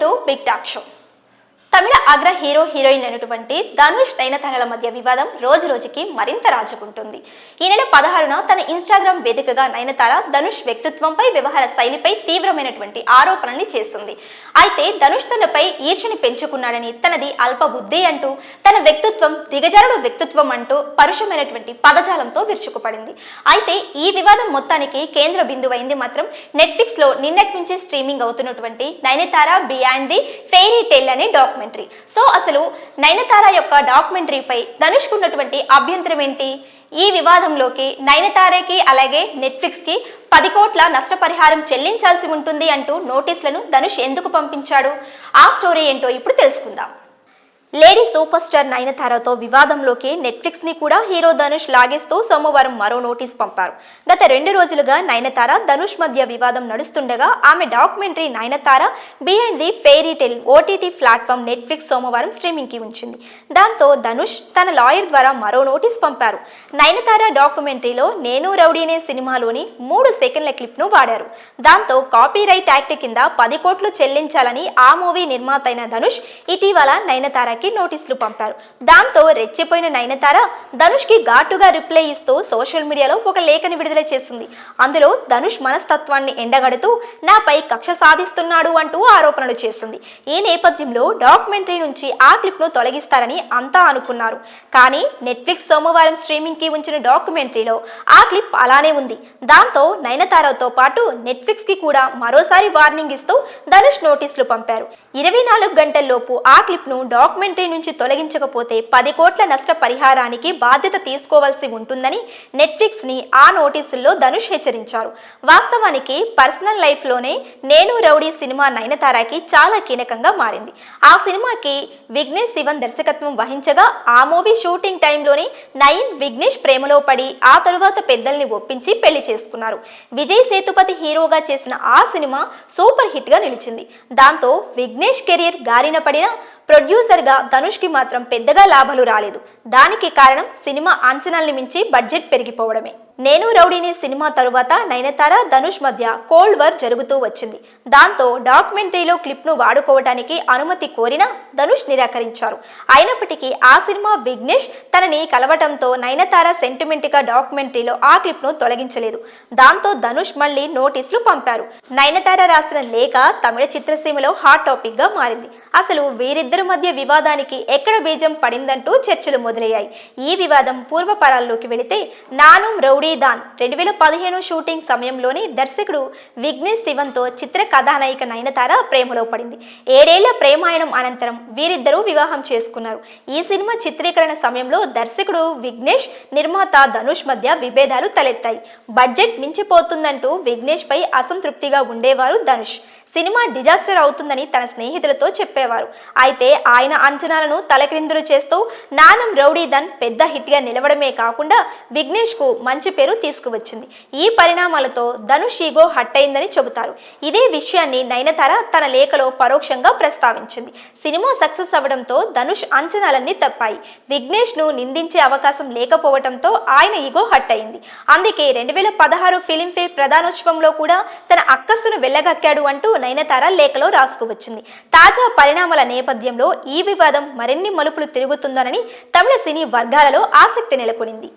into big action. తమిళ అగ్ర hero heroine అయినటువంటి ధనుష్ నయనతారల మధ్య వివాదం రోజు రోజుకి మరింత రాజుకుంటుంది. ఈ నెల పదహారున తన ఇన్స్టాగ్రామ్ వేదికగా నయనతార ధనుష్ వ్యక్తిత్వంపై వ్యవహార శైలిపై తీవ్రమైనటువంటి ఆరోపణల్ని చేసింది. అయితే ధనుష్ తనపై ఈర్ష్యని పెంచుకున్నాడని తనది అల్ప బుద్ధి అంటూ తన వ్యక్తిత్వం దిగజారుడు వ్యక్తిత్వం అంటూ పరుషమైనటువంటి పదజాలంతో విరుచుకుపడింది. అయితే ఈ వివాదం మొత్తానికి కేంద్ర బిందువైంది మాత్రం నెట్ఫ్లిక్స్లో నిన్నటి నుంచి స్ట్రీమింగ్ అవుతున్నటువంటి Nayanthara beyond the fairy tale అనే డాక్యుమెంటరీ. సో అసలు నయనతార యొక్క డాక్యుమెంటరీపై ధనుష్కు ఉన్నటువంటి అభ్యంతరం ఏంటి? ఈ వివాదంలోకి నయనతారకి అలాగే నెట్ఫ్లిక్స్కి పది కోట్ల నష్టపరిహారం చెల్లించాల్సి ఉంటుంది అంటూ నోటీసులను ధనుష్ ఎందుకు పంపించాడు? ఆ స్టోరీ ఏంటో ఇప్పుడు తెలుసుకుందాం. లేడీ సూపర్ స్టార్ నయనతారతో వివాదంలోకి నెట్ఫ్లిక్స్ని కూడా హీరో ధనుష్ లాగేస్తూ సోమవారం మరో నోటీస్ పంపారు. గత రెండు రోజులుగా నయనతార ధనుష్ మధ్య వివాదం నడుస్తుండగా ఆమె documentary Nayanthara behind the fairy tale OTT platform Netflix సోమవారం స్ట్రీమింగ్కి ఉంచింది. దాంతో ధనుష్ తన లాయర్ ద్వారా మరో నోటీస్ పంపారు. నయనతార డాక్యుమెంటరీలో నేను రౌడీనే సినిమాలోని మూడు సెకండ్ల క్లిప్ను వాడారు. దాంతో కాపీరైట్ యాక్ట్ కింద పది కోట్లు చెల్లించాలని ఆ మూవీ నిర్మాత అయిన ధనుష్ ఇటీవల నయనతారకి నోటీసులు పంపారు. దాంతో రెచ్చిపోయిన నయనతార ధనుష్కి ఘాటుగా రిప్లై ఇస్తూ సోషల్ మీడియాలో ఒక లేఖని విడుదల చేసింది. అందులో ధనుష్ మనస్తత్వాన్ని ఎండగడుతూ నాపై కక్ష సాధిస్తున్నాడు అంటూ ఆరోపణలు చేసింది. ఈ నేపథ్యంలో డాక్యుమెంటరీ నుంచి ఆ క్లిప్ను తొలగిస్తారని అంతా అనుకున్నారు. కానీ నెట్ఫ్లిక్స్ సోమవారం స్ట్రీమింగ్కి ఉంచిన డాక్యుమెంటరీలో ఆ క్లిప్ అలానే ఉంది. దాంతో నయనతారతో పాటు నెట్ఫ్లిక్స్కి కూడా మరోసారి వార్నింగ్ ఇస్తూ ధనుష్ నోటీసులు పంపారు. ఇరవై నాలుగు గంటల్లోపు ఆ క్లిప్ను డాక్యుమెంట్ ఇన్వెంటరీ నుంచి తొలగించకపోతే పది కోట్ల నష్ట పరిహారానికి బాధ్యత తీసుకోవాల్సి ఉంటుందని నెట్ఫ్లిక్స్ని ఆ నోటీసుల్లో ధనుష్ హెచ్చరించారు. వాస్తవానికి పర్సనల్ లైఫ్లోనే నేను రౌడీ సినిమా నయనతారకి చాలా కీలకంగా మారింది. ఆ సినిమాకి విఘ్నేష్ శివన్ దర్శకత్వం వహించగా ఆ మూవీ షూటింగ్ టైంలోనే నయన్ విఘ్నేష్ ప్రేమలో పడి ఆ తరువాత పెద్దల్ని ఒప్పించి పెళ్ళి చేసుకున్నారు. విజయ్ సేతుపతి హీరోగా చేసిన ఆ సినిమా సూపర్ హిట్గా నిలిచింది. దాంతో విఘ్నేష్ కెరీర్ గారిన పడిన ప్రొడ్యూసర్గా ధనుష్కి మాత్రం పెద్దగా లాభాలు రాలేదు. దానికి కారణం సినిమా అంచనాల్ని మించి బడ్జెట్ పెరిగిపోవడమే. నేను రౌడీని సినిమా తరువాత నయనతార ధనుష్ మధ్య కోల్డ్ వార్ జరుగుతూ వచ్చింది. దాంతో డాక్యుమెంటరీలో క్లిప్ను వాడుకోవడానికి అనుమతి కోరినా ధనుష్ నిరాకరించారు. అయినప్పటికీ ఆ సినిమా విఘ్నేష్ తనని కలవటంతో నయనతార సెంటిమెంట్గా డాక్యుమెంటరీలో ఆ క్లిప్ను తొలగించలేదు. దాంతో ధనుష్ మళ్ళీ నోటీసులు పంపారు. నయనతార రాసిన లేఖ తమిళ చిత్రసీమలో హాట్ టాపిక్గా మారింది. అసలు వీరిద్దరి మధ్య వివాదానికి ఎక్కడ బీజం పడిందంటూ చర్చలు మొదలయ్యాయి. ఈ వివాదం పూర్వపరాల్లోకి వెళితే నాను రౌడీ దాన్ రెండు వేల పదిహేను షూటింగ్ సమయంలోని దర్శకుడు విఘ్నేష్ శివన్తో చిత్ర కథానాయిక నయనతార ప్రేమలో పడింది. ఏడేళ్ళ ప్రేమాయణం అనంతరం వీరిద్దరూ వివాహం చేసుకున్నారు. ఈ సినిమా చిత్రీకరణ సమయంలో దర్శకుడు విఘ్నేష్ నిర్మాత ధనుష్ మధ్య విభేదాలు తలెత్తాయి. బడ్జెట్ మించిపోతుందంటూ విఘ్నేష్ పై అసంతృప్తిగా ఉండేవారు ధనుష్. సినిమా డిజాస్టర్ అవుతుందని తన స్నేహితులతో చెప్పేవారు. అయితే ఆయన అంచనాలను తలక్రిందులు చేస్తూ నానం రౌడీ ధన్ పెద్ద హిట్గా నిలవడమే కాకుండా విఘ్నేష్కు మంచి పేరు తీసుకువచ్చింది. ఈ పరిణామాలతో ధనుష్ ఈగో హట్ అయిందని చెబుతారు. ఇదే విషయాన్ని నయనతార తన లేఖలో పరోక్షంగా ప్రస్తావించింది. సినిమా సక్సెస్ అవ్వడంతో ధనుష్ అంచనాలన్నీ తప్పాయి. విఘ్నేష్ను నిందించే అవకాశం లేకపోవడంతో ఆయన ఈగో హట్ అయింది అందుకే రెండు వేల పదహారు ఫిలింఫేర్ ప్రధానోత్సవంలో కూడా తన అక్కస్సును వెళ్ళగక్కాడు అంటూ నయనతార లేఖలో రాసుకువచ్చింది. తాజా పరిణామాల నేపథ్యంలో ఈ వివాదం మరిన్ని మలుపులు తిరుగుతుందనని తమిళ సినీ వర్గాలలో ఆసక్తి నెలకొనింది.